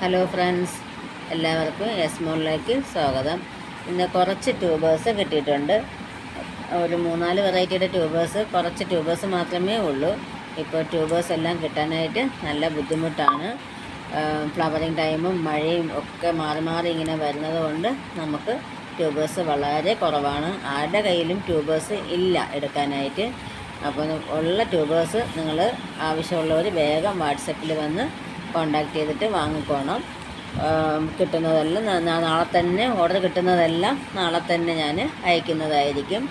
Hello friends എല്ലാവർക്കും S മോളിലേക്ക് സ്വാഗതം. ഇന്ന് കുറച്ച് ട്യൂബേഴ്സ് കിട്ടിയിട്ടുണ്ട്. ഒരു മൂന്നാൽ വെറൈറ്റിയുടെ ട്യൂബേഴ്സ് കുറച്ച് ട്യൂബേഴ്സ് മാത്രമേ ഉള്ളൂ. ഇപ്പോൾ ട്യൂബേഴ്സ് എല്ലാം കിട്ടാനായിട്ട് നല്ല ബുദ്ധിമുട്ടാണ്. ഫ്ലവറിങ് ടൈമും മഴയും ഒക്കെ മാറി മാറി ഇങ്ങനെ വരുന്നത് കൊണ്ട് നമുക്ക് ട്യൂബേഴ്സ് വളരെ കുറവാണ്. ആരുടെ കയ്യിലും ട്യൂബേഴ്സ് ഇല്ല എടുക്കാനായിട്ട്. അപ്പോൾ ഉള്ള ട്യൂബേഴ്സ് നിങ്ങൾ ആവശ്യമുള്ളവർ വേഗം വാട്സപ്പിൽ വന്ന് കോണ്ടാക്ട് ചെയ്തിട്ട് വാങ്ങിക്കോണം. കിട്ടുന്നതെല്ലാം നാളെ തന്നെ ഓർഡർ കിട്ടുന്നതെല്ലാം നാളെ തന്നെ ഞാൻ അയക്കുന്നതായിരിക്കും.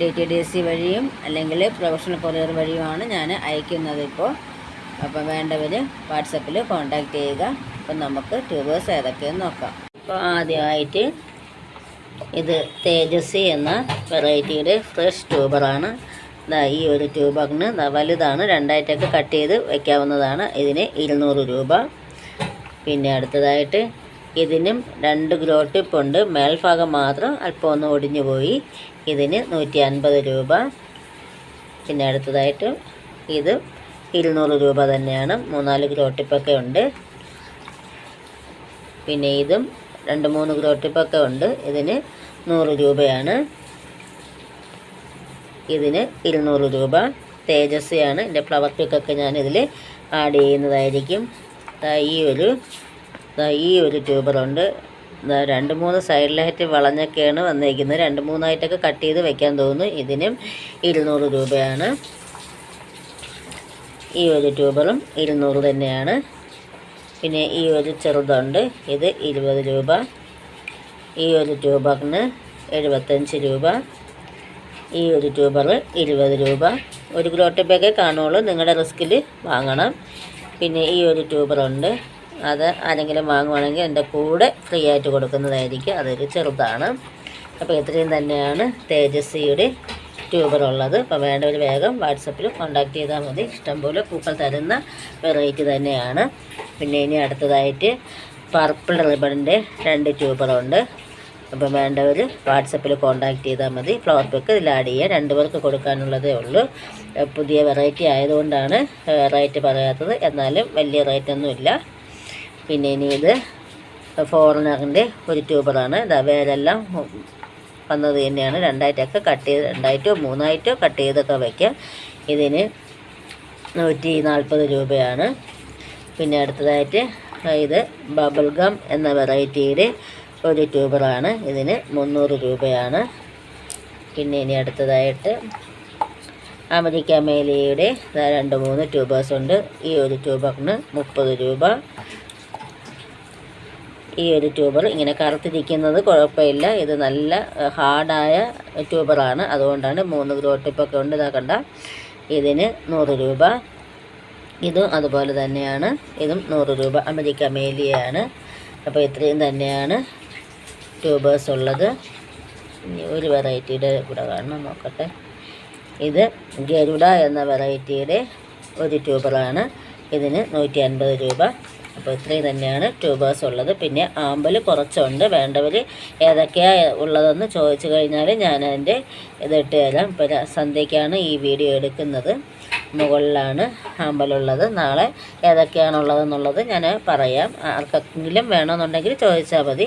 ഡി ടി ഡി സി വഴിയും അല്ലെങ്കിൽ പ്രൊഫഷണൽ കൊറിയർ വഴിയുമാണ് ഞാൻ അയക്കുന്നത് ഇപ്പോൾ അപ്പോൾ വേണ്ടവർ വാട്സപ്പിൽ കോണ്ടാക്ട് ചെയ്യുക. അപ്പം നമുക്ക് ട്യൂബേഴ്സ് ഏതൊക്കെയെന്ന് നോക്കാം. അപ്പോൾ ആദ്യമായിട്ട് ഇത് തേജസ്വി എന്ന വെറൈറ്റിയുടെ ഫ്രഷ് ട്യൂബറാണ് ഈ ഒരു ട്യൂബറിന് ദാ വലുതാണ്. രണ്ടായിട്ടൊക്കെ കട്ട് ചെയ്ത് വയ്ക്കാവുന്നതാണ് ഇതിന് ഇരുന്നൂറ് രൂപ. പിന്നെ അടുത്തതായിട്ട് ഇതിനും രണ്ട് ഗ്രോ ടിപ്പുണ്ട് മേൽഭാഗം മാത്രം അല്പം ഒന്ന് ഒടിഞ്ഞു പോയി. ഇതിന് നൂറ്റി അൻപത് രൂപ. പിന്നെ അടുത്തതായിട്ട് ഇത് ഇരുന്നൂറ് രൂപ തന്നെയാണ്. മൂന്നാൽ ഗ്രോ ടിപ്പൊക്കെ ഉണ്ട്. പിന്നെ ഇതും രണ്ട് മൂന്ന് ഗ്രോ ടിപ്പൊക്കെ ഉണ്ട്. ഇതിന് നൂറ് രൂപയാണ്. ഇതിന് ഇരുന്നൂറ് രൂപ. തേജസ്വിയാണ് എന്റെ ഫ്ലവർ പിക്കൊക്കെ ഞാനിതിൽ ആഡ് ചെയ്യുന്നതായിരിക്കും. ഈ ഒരു ഈ ഒരു ട്യൂബറുണ്ട് രണ്ട് മൂന്ന് സൈഡിലായിട്ട് വളഞ്ഞൊക്കെയാണ് വന്നിരിക്കുന്നത് രണ്ട് മൂന്നായിട്ടൊക്കെ കട്ട് ചെയ്ത് വെക്കാൻ തോന്നുന്നു. ഇതിനും ഇരുന്നൂറ് രൂപയാണ്. ഈ ഒരു ട്യൂബറും ഇരുന്നൂറ് തന്നെയാണ്. പിന്നെ ഈ ഒരു ചെറുതുണ്ട്. ഇത് ഇരുപത് രൂപ. ഈ ഒരു ട്യൂബറിന് എഴുപത്തഞ്ച് രൂപ. ഈ ഒരു ട്യൂബർ ഇരുപത് രൂപ. ഒരു ഗ്രോട്ടിപ്പൊക്കെ കാണുള്ളൂ. നിങ്ങളുടെ റിസ്കിൽ വാങ്ങണം. പിന്നെ ഈ ഒരു ട്യൂബറുണ്ട് അത് ആരെങ്കിലും വാങ്ങുവാണെങ്കിൽ എന്റെ കൂടെ ഫ്രീ ആയിട്ട് കൊടുക്കുന്നതായിരിക്കും. അതൊരു ചെറുതാണ്. അപ്പോൾ ഇത്രയും തന്നെയാണ് തേജസ്വിയുടെ ട്യൂബർ ഉള്ളത്. അപ്പോൾ വേണ്ടവർ വേഗം വാട്സപ്പിൽ കോൺടാക്ട് ചെയ്താൽ മതി. ഇഷ്ടംപോലെ പൂക്കൾ തരുന്ന വെറൈറ്റി തന്നെയാണ്. പിന്നെ ഇനി അടുത്തതായിട്ട് പർപ്പിൾ റിബണിന്റെ രണ്ട് ട്യൂബറുണ്ട് അപ്പം വേണ്ടവർ വാട്സപ്പിൽ കോൺടാക്റ്റ് ചെയ്താൽ മതി. ഫ്ലവർ പെക്ക് ഇതിൽ ആഡ് ചെയ്യുക. രണ്ട് പേർക്ക് കൊടുക്കാനുള്ളതേ ഉള്ളൂ. പുതിയ വെറൈറ്റി ആയതുകൊണ്ടാണ് റേറ്റ് പറയാത്തത്. എന്നാലും വലിയ റേറ്റ് ഒന്നുമില്ല പിന്നെ ഇനി ഇത് ഫോറിനറിന്റെ ഒരു ട്യൂബറാണ്. ഇതാ വേരെല്ലാം വന്നത് തന്നെയാണ്. രണ്ടായിട്ടൊക്കെ കട്ട് ചെയ്ത് രണ്ടായിട്ടോ മൂന്നായിട്ടോ കട്ട് ചെയ്തൊക്കെ വയ്ക്കാം ഇതിന് നൂറ്റി നാൽപ്പത് രൂപയാണ്. പിന്നെ അടുത്തതായിട്ട് ഇത് ബബിൾ ഗം എന്ന വെറൈറ്റിയുടെ ഒരു ട്യൂബറാണ്. ഇതിന് മുന്നൂറ് രൂപയാണ്. പിന്നെ ഇനി അടുത്തതായിട്ട് അമരിക്ക മേലിയുടെ രണ്ട് മൂന്ന് ട്യൂബേഴ്സ് ഉണ്ട്. ഈ ഒരു ട്യൂബറിന് മുപ്പത് രൂപ. ഈ ഒരു ട്യൂബർ ഇങ്ങനെ കറുത്തിരിക്കുന്നത് കുഴപ്പമില്ല. ഇത് നല്ല ഹാർഡായ ട്യൂബറാണ്. അതുകൊണ്ടാണ് മൂന്ന് ഗ്രോ ടിപ്പൊക്കെ ഉണ്ട്. ഇതാക്കണ്ട കണ്ട. ഇതിന് നൂറ് രൂപ. ഇതും അതുപോലെ തന്നെയാണ്. ഇതും നൂറ് രൂപ. അമരിക്ക മേലിയാണ് അപ്പോൾ ഇത്രയും തന്നെയാണ്. ട്യൂബേഴ്സ് ഉള്ളത്. ഒരു വെറൈറ്റിയുടെ കൂടെ കാണണം നോക്കട്ടെ. ഇത് ഗരുഡ എന്ന വെറൈറ്റിയുടെ ഒരു ട്യൂബറാണ് ഇതിന് നൂറ്റി അൻപത് രൂപ. അപ്പോൾ ഇത്രയും തന്നെയാണ് ട്യൂബേഴ്സ് ഉള്ളത്. പിന്നെ ആമ്പൽ കുറച്ചുണ്ട്. വേണ്ടവർ ഏതൊക്കെയാണ് ഉള്ളതെന്ന് ചോദിച്ചു കഴിഞ്ഞാൽ ഞാൻ അതിന്റെ ഇതിട്ട് തരാം. ഇപ്പോൾ സന്ധ്യയ്ക്കാണ് ഈ വീഡിയോ എടുക്കുന്നത്. മുകളിലാണ് ആമ്പലുള്ളത്. നാളെ ഏതൊക്കെയാണുള്ളതെന്നുള്ളത് ഞാൻ പറയാം. ആർക്കെങ്കിലും വേണമെന്നുണ്ടെങ്കിൽ ചോദിച്ചാൽ മതി.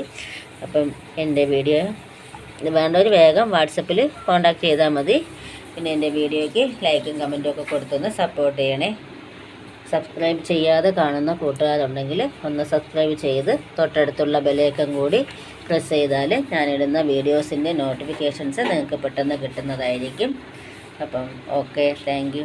അപ്പം എന്റെ വീഡിയോ വേണ്ടവർ വേഗം വാട്സപ്പിൽ കോൺടാക്റ്റ് ചെയ്താൽ മതി. പിന്നെ എന്റെ വീഡിയോയ്ക്ക് ലൈക്കും കമന്റും ഒക്കെ കൊടുത്തൊന്ന് സപ്പോർട്ട് ചെയ്യണേ. സബ്സ്ക്രൈബ് ചെയ്യാതെ കാണുന്ന കൂട്ടുകാരുണ്ടെങ്കിൽ ഒന്ന് സബ്സ്ക്രൈബ് ചെയ്ത് തൊട്ടടുത്തുള്ള ബെലേക്കം കൂടി പ്രസ് ചെയ്താൽ ഞാനിടുന്ന വീഡിയോസിന്റെ നോട്ടിഫിക്കേഷൻസ് നിങ്ങൾക്ക് പെട്ടെന്ന് കിട്ടുന്നതായിരിക്കും. അപ്പം ഓക്കെ താങ്ക്